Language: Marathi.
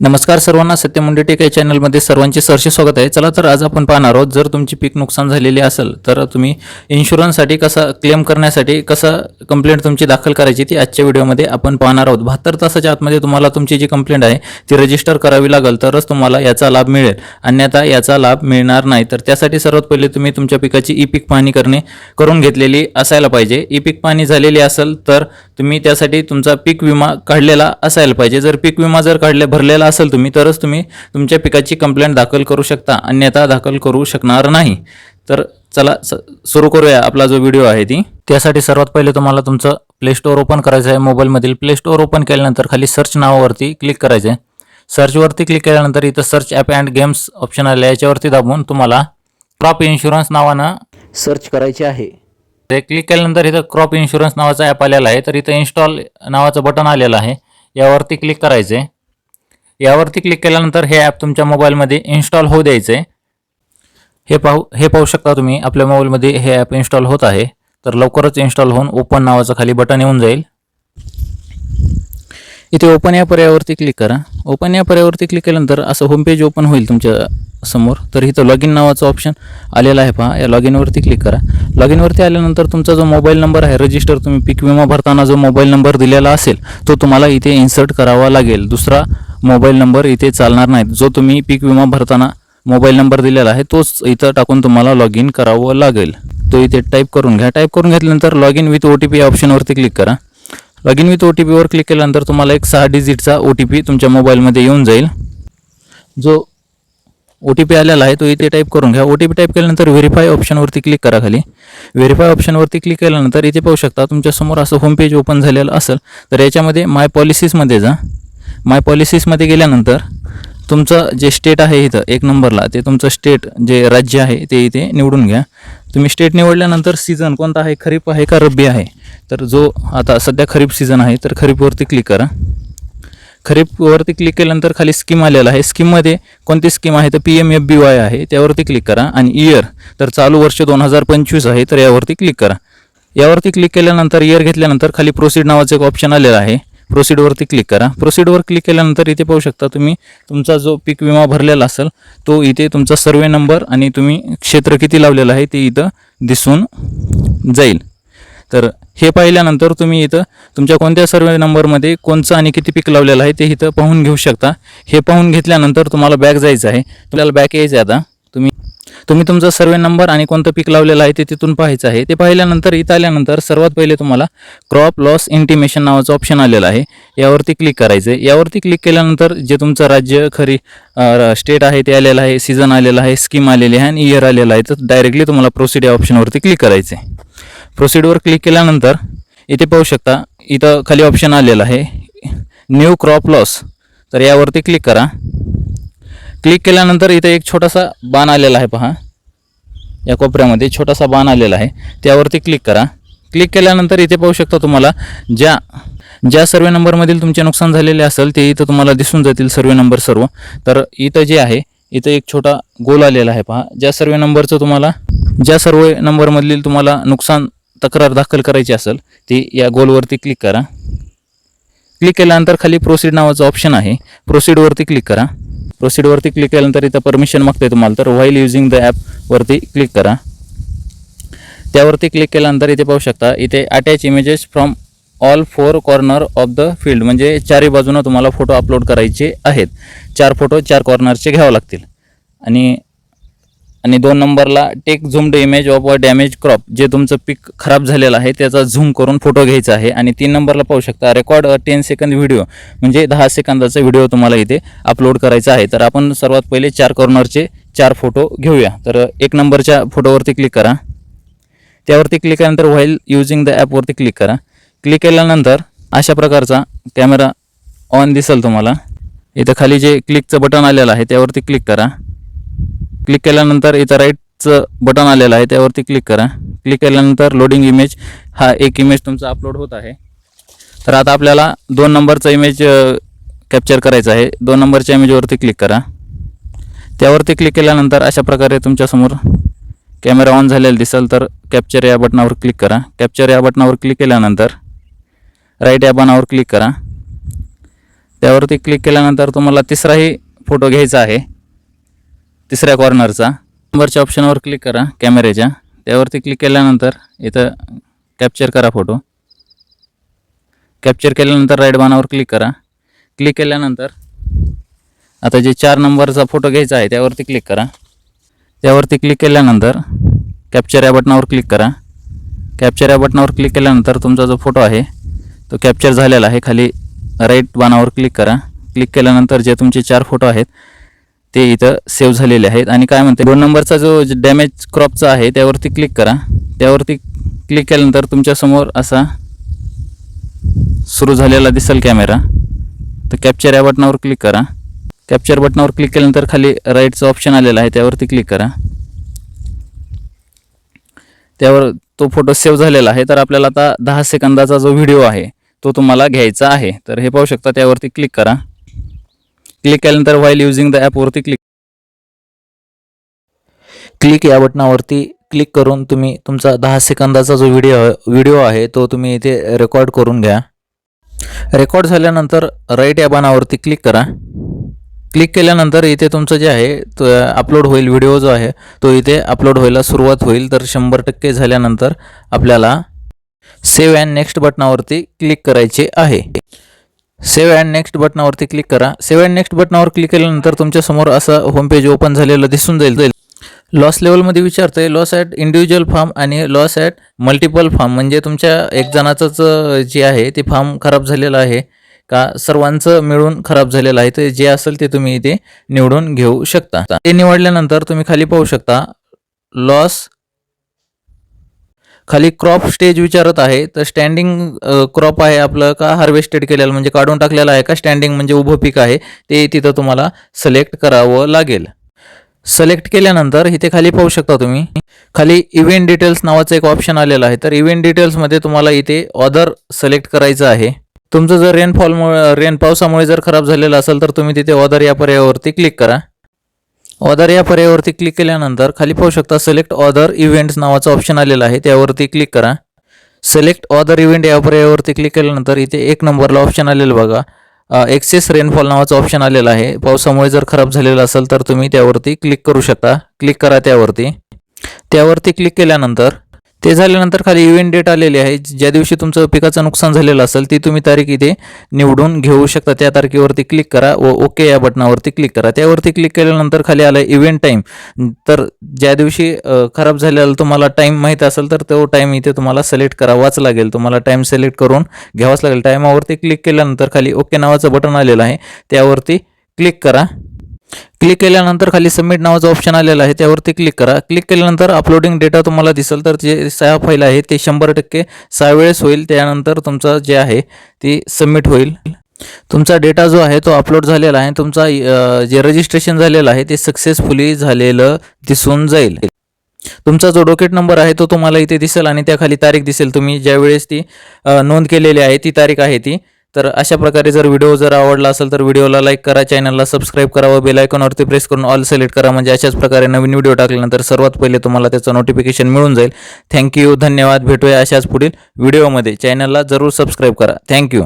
नमस्कार सर्वांना सत्यमुंडे टेक या चॅनलमध्ये सर्वांचे सरसे स्वागत आहे. चला तर आज आपण पाहणार आहोत जर तुमची पीक नुकसान झालेली असेल तर तुम्ही इन्शुरन्ससाठी कसा क्लेम करण्यासाठी कसं कंप्लेंट तुमची दाखल करायची ती आजच्या व्हिडिओमध्ये आपण पाहणार आहोत. बहात्तर तासाच्या आतमध्ये तुम्हाला तुमची जी कंप्लेंट आहे ती रजिस्टर करावी लागेल तरच तुम्हाला याचा लाभ मिळेल. अन्यथा याचा लाभ मिळणार नाही. तर त्यासाठी सर्वात पहिले तुम्ही तुमच्या पिकाची ई पीक पाहणी करणे करून घेतलेली असायला पाहिजे. ई पीक पाहणी झालेली असेल तर तुम्ही त्यासाठी तुमचा पीक विमा काढलेला असायला पाहिजे. जर पीक विमा जर काढले भरलेला असेल तुम्ही तरच तुम्ही तुमच्या पिकाची कंप्लेंट दाखल करू शकता अन्यथा दाखल करू शकणार नाही. तर चला स सुरू करूया आपला जो व्हिडिओ आहे ती. त्यासाठी सर्वात पहिले तुम्हाला तुमचं प्ले स्टोअर ओपन करायचं आहे मोबाईलमधील प्ले स्टोअर ओपन केल्यानंतर खाली सर्च नावावरती क्लिक करायचं आहे सर्चवरती क्लिक केल्यानंतर इथं search app and games option आले याच्यावरती दाबून तुम्हाला क्रॉप इन्शुरन्स नावानं सर्च करायचे आहे. ते क्लिक केल्यानंतर इथं क्रॉप इन्शुरन्स नावाचा ॲप आलेला आहे. तर इथं इन्स्टॉल नावाचं बटन आलेलं आहे. यावरती क्लिक करायचं आहे यावरती क्लिक केल्यानंतर हे ॲप तुमच्या मोबाईलमध्ये इन्स्टॉल होऊ द्यायचं आहे हे पाहू हे पाहू शकता तुम्ही आपल्या मोबाईलमध्ये हे ॲप इन्स्टॉल होत आहे. तर लवकरच इन्स्टॉल होऊन ओपन नावाचं खाली बटन येऊन जाईल. इथे ओपन या पर्यायावरती क्लिक करा. ओपन या पर्यायावरती क्लिक केल्यानंतर असं होमपेज ओपन होईल तुमच्यासमोर. तर इथं लॉग इन नावाचं ऑप्शन आलेलं आहे पहा. या लॉग इनवरती क्लिक करा. लॉग इनवरती आल्यानंतर तुमचा जो मोबाईल नंबर आहे रजिस्टर तुम्ही पीक विमा भरताना जो मोबाईल नंबर दिलेला असेल तो तुम्हाला इथे इन्सर्ट करावा लागेल. दुसरा मोबाईल नंबर इथे चालणार नाहीत. जो तुम्ही पीक विमा भरताना मोबाईल नंबर दिलेला आहे तोच इथं टाकून तुम्हाला लॉग इन करावं लागेल. तो इथे टाईप करून घ्या. टाईप करून घेतल्यानंतर log in with O T P या ऑप्शनवरती क्लिक करा log in with O T पीवर क्लिक केल्यानंतर तुम्हाला एक सहा डिजिटचा ओ टी पी तुमच्या मोबाईलमध्ये येऊन जाईल. जो ओ टी पी आलेला आहे तो इथे टाईप करून घ्या. ओ टी पी टाईप केल्यानंतर व्हेरीफाय ऑप्शनवरती क्लिक करा खाली. व्हेरीफाय ऑप्शनवरती क्लिक केल्यानंतर इथे पाहू शकता तुमच्यासमोर असं होम पेज ओपन झालेलं असेल तर याच्यामध्ये माय पॉलिसीजमध्ये जा. माय पॉलिसीसमध्ये गेल्यानंतर तुमचं जे स्टेट आहे इथं एक नंबरला ते तुमचं स्टेट जे राज्य आहे ते इथे निवडून घ्या. तुम्ही स्टेट निवडल्यानंतर सीझन कोणता आहे खरीप आहे का रब्बी आहे? तर जो आता सध्या खरीप सीझन आहे तर खरीपवरती क्लिक करा. खरीपवरती क्लिक केल्यानंतर खाली स्कीम आलेला आहे. स्कीममध्ये कोणती स्कीम आहे तर P M F B Y आहे त्यावरती क्लिक करा. आणि इयर तर चालू वर्ष दोन हजार पंचवीस आहे तर यावरती क्लिक करा. यावरती क्लिक केल्यानंतर इयर घेतल्यानंतर खाली प्रोसीड नावाचं एक ऑप्शन आलेलं आहे. प्रोसीडवरती क्लिक करा. प्रोसीडवर क्लिक केल्यानंतर इथे पाहू शकता तुम्ही तुमचा जो पीक विमा भरलेला असेल तो इथे तुमचा सर्वे नंबर आणि तुम्ही क्षेत्र किती लावलेलं आहे ते इथं दिसून जाईल. तर हे पाहिल्यानंतर तुम्ही इथं तुमच्या कोणत्या सर्वे नंबरमध्ये कोणचं आणि किती पीक लावलेलं आहे ते इथं पाहून घेऊ शकता. हे पाहून घेतल्यानंतर तुम्हाला बॅक जायचं आहे. तुम्हाला बॅक यायचं आहे आता. तुम्ही तुम्ही तुमचा सर्वे नंबर आणि कोणतं पीक लावलेलं आहे ते तिथून पाहायचं आहे. ते पाहिल्यानंतर इथं आल्यानंतर सर्वात पहिले तुम्हाला क्रॉप लॉस इंटिमेशन नावाचं ऑप्शन आलेलं आहे. यावरती क्लिक करायचं आहे यावरती क्लिक केल्यानंतर जे तुमचं राज्य खरी स्टेट आहे ते आलेलं आहे सीझन आलेलं आहे स्कीम आलेली आहे आणि इयर आलेलं आहे. तर डायरेक्टली तुम्हाला प्रोसिड या ऑप्शनवरती क्लिक करायचं आहे प्रोसिडवर क्लिक केल्यानंतर इथे पाहू शकता इथं खाली ऑप्शन आलेलं आहे. न्यू क्रॉप लॉस तर यावरती क्लिक करा. क्लिक केल्यानंतर इथे एक छोटासा बाण आलेला आहे पहा. या कोपऱ्यामध्ये छोटासा बाण आलेला आहे. त्यावरती क्लिक करा. क्लिक केल्यानंतर इथे पाहू शकता तुम्हाला ज्या ज्या सर्वे नंबरमधील तुमचे नुकसान झालेले असेल ते इथं तुम्हाला दिसून जातील सर्वे नंबर सर्व. तर इथं जे आहे इथं एक छोटा गोल आलेला आहे पहा. ज्या सर्वे नंबरचं तुम्हाला ज्या सर्वे नंबरमधील तुम्हाला नुकसान तक्रार दाखल करायची असेल ती या गोलवरती क्लिक करा. क्लिक केल्यानंतर खाली प्रोसीड नावाचं ऑप्शन आहे. प्रोसीडवरती क्लिक करा. प्रोसीडवरती क्लिक केल्यानंतर इथं परमिशन मागते तुम्हाला. तर व्हाईल युझिंग द ॲपवरती क्लिक करा. त्यावरती क्लिक केल्यानंतर इथे पाहू शकता इथे attach images from all four corner of the field म्हणजे चारही बाजूनं तुम्हाला फोटो अपलोड करायचे आहेत. चार फोटो चार कॉर्नरचे घ्यावे लागतील. आणि आणि दोन नंबरला take zoomed image of a damage crop जे तुमचं पीक खराब झालेलं आहे त्याचा झूम करून फोटो घ्यायचा आहे. आणि तीन नंबरला पाहू शकता record a ten second video म्हणजे दहा सेकंदाचा व्हिडिओ तुम्हाला इथे अपलोड करायचा आहे. तर आपण सर्वात पहिले चार कॉर्नरचे चार फोटो घेऊया. तर एक नंबरच्या फोटोवरती क्लिक करा. त्यावरती क्लिक केल्यानंतर व्हाईल युजिंग द ॲपवरती क्लिक करा. क्लिक केल्यानंतर अशा प्रकारचा कॅमेरा ऑन दिसेल तुम्हाला. इथं खाली जे क्लिकचं बटन आलेलं आहे त्यावरती क्लिक करा. क्लिक केल्यानंतर इथं राईटचं बटन आलेलं आहे त्यावरती क्लिक करा. क्लिक केल्यानंतर लोडिंग इमेज हा एक इमेज तुमचा अपलोड होत आहे. तर आता आपल्याला दोन नंबरचा इमेज कॅप्चर करायचा आहे. दोन नंबरच्या इमेजवरती क्लिक करा. त्यावरती क्लिक केल्यानंतर अशा प्रकारे तुमच्यासमोर कॅमेरा ऑन झालेला दिसेल तर कॅप्चर या बटनावर क्लिक करा. कॅप्चर या बटनावर क्लिक केल्यानंतर राईट या बटनावर क्लिक करा. त्यावरती क्लिक केल्यानंतर तुम्हाला तिसराही फोटो घ्यायचा आहे. तिसऱ्या कॉर्नरचा नंबरच्या ऑप्शनवर क्लिक करा कॅमेऱ्याच्या त्यावरती क्लिक केल्यानंतर इथं कॅप्चर करा फोटो कॅप्चर केल्यानंतर राईट बाणावर क्लिक करा. क्लिक केल्यानंतर आता जे चार नंबरचा फोटो घ्यायचा आहे त्यावरती क्लिक करा. त्यावरती क्लिक केल्यानंतर कॅप्चर या बटनावर क्लिक करा. कॅप्चर या बटनावर क्लिक केल्यानंतर तुमचा जो फोटो आहे तो कॅप्चर झालेला आहे. खाली राईट बाणावर क्लिक करा. क्लिक केल्यानंतर जे तुमचे चार फोटो आहेत ते इथं सेव्ह झालेले आहेत. आणि काय म्हणते दोन नंबरचा जो डॅमेज क्रॉपचा आहे त्यावरती क्लिक करा. त्यावरती क्लिक केल्यानंतर तुमच्यासमोर असा सुरू झालेला दिसेल कॅमेरा तर कॅप्चर या बटनावर क्लिक करा. कॅप्चर बटनावर क्लिक केल्यानंतर खाली राईटचं ऑप्शन आलेलं आहे त्यावरती क्लिक करा. त्यावर तो फोटो सेव्ह झालेला आहे तर आपल्याला आता दहा सेकंदाचा जो व्हिडिओ आहे तो तुम्हाला घ्यायचा आहे. तर हे पाहू शकता त्यावरती क्लिक करा. क्लिक केल्यानंतर व्हाईल युझिंग द ॲपवरती क्लिक क्लिक या बटनावरती क्लिक करून तुम्ही तुमचा दहा सेकंदाचा जो व्हिडिओ व्हिडिओ आहे तो तुम्ही इथे रेकॉर्ड करून घ्या. रेकॉर्ड झाल्यानंतर राईट या बाणावरती क्लिक करा. क्लिक केल्यानंतर इथे तुमचं जे आहे तो अपलोड होईल व्हिडिओ जो आहे तो इथे अपलोड व्हायला सुरुवात होईल. तर शंभर टक्के झाल्यानंतर आपल्याला सेव्ह अँड नेक्स्ट बटनावरती क्लिक करायचे आहे. सेव्ह अँड नेक्स्ट बटनावरती क्लिक करा. सेव्ह अँड नेक्स्ट बटनावर क्लिक केल्यानंतर तुमच्यासमोर असं होमपेज ओपन झालेलं दिसून जाईल. जाईल लॉस लेवलमध्ये विचारतंय लॉस ॲट इंडिव्हिज्युअल फार्म आणि लॉस ॲट मल्टिपल फार्म म्हणजे तुमच्या एक जणाचंच जे आहे ते फार्म खराब झालेलं आहे का? सर्वांचं मिळून खराब झालेलं आहे. ते जे असेल ते तुम्ही इथे निवडून घेऊ शकता. ते निवडल्यानंतर तुम्ही खाली पाहू शकता लॉस खाली क्रॉप स्टेज विचारत आहे तर स्टँडिंग क्रॉप आहे आपलं का हार्वेस्टेड केलेलं म्हणजे काढून टाकलेलं आहे का? स्टँडिंग म्हणजे उभं पीक आहे ते तिथं तुम्हाला सिलेक्ट करावं लागेल. सिलेक्ट केल्यानंतर इथे खाली पाहू शकता तुम्ही खाली इव्हेंट डिटेल्स नावाचं एक ऑप्शन आलेलं आहे. तर इव्हेंट डिटेल्समध्ये तुम्हाला इथे ऑदर सिलेक्ट करायचं आहे. तुमचं जर रेनफॉलमुळे रेन पावसामुळे जर खराब झालेलं असेल तर तुम्ही तिथे ऑदर या पर्यायावरती क्लिक करा. ऑदर या पर्यायावरती क्लिक केल्यानंतर खाली पाहू शकता सिलेक्ट ऑदर इव्हेंट्स नावाचं ऑप्शन आलेलं आहे. त्यावरती क्लिक करा. सिलेक्ट ऑदर इव्हेंट या पर्यायावरती क्लिक केल्यानंतर इथे एक नंबरला ऑप्शन आलेलं बघा. एक्सेस रेनफॉल नावाचं ऑप्शन आलेलं आहे. पावसामुळे जर खराब झालेलं असेल तर तुम्ही त्यावरती क्लिक करू शकता. क्लिक करा त्यावरती. त्यावरती क्लिक केल्यानंतर ते झाल्यानंतर खाली इव्हेंट डेट आलेली आहे. ज्या दिवशी तुमचं पिकाचं नुकसान झालेलं असेल ती तुम्ही तारीख इथे निवडून घेऊ शकता. त्या तारखेवरती क्लिक करा व ओके या बटनावरती क्लिक करा. त्यावरती क्लिक केल्यानंतर खाली आलं इव्हेंट टाईम तर ज्या दिवशी खराब झालेला तुम्हाला टाईम माहीत असेल तर तो टाईम इथे तुम्हाला सिलेक्ट करावाच लागेल. तुम्हाला टाईम सिलेक्ट करून घ्यावाच लागेल. टाईमावरती क्लिक केल्यानंतर खाली ओके नावाचं बटन आलेलं आहे. त्यावरती क्लिक करा. क्लिक केल्यानंतर खाली सबमिट नावाचं ऑप्शन आलेलं आहे. त्यावरती क्लिक करा. क्लिक केल्यानंतर अपलोडिंग डेटा तुम्हाला दिसेल. तर जे सहा फाईल आहे ते शंभर टक्के सहा वेळेस होईल. त्यानंतर तुमचं जे आहे ती सबमिट होईल. तुमचा डेटा जो आहे तो अपलोड झालेला आहे. तुमचा जे रजिस्ट्रेशन झालेलं आहे ते सक्सेसफुली झालेलं दिसून जाईल. तुमचा जो डोकेट नंबर आहे तो तुम्हाला इथे दिसेल आणि त्याखाली तारीख दिसेल. तुम्ही ज्यावेळेस ती नोंद केलेली आहे ती तारीख आहे ती. तर अशा प्रकारे जर व्हिडिओ जर आवडला असेल तर व्हिडिओला लाईक करा चॅनलला सबस्क्राईब करा व बेल आयकॉनवरती प्रेस करून ऑल सिलेक्ट करा. म्हणजे अशाच प्रकारे नवीन व्हिडिओ टाकल्यानंतर सर्वात पहिले तुम्हाला त्याचं नोटिफिकेशन मिळून जाईल. थँक्यू धन्यवाद. भेटूया अशाच पुढील व्हिडिओमध्ये चॅनलला जरूर सबस्क्राईब करा. थँक्यू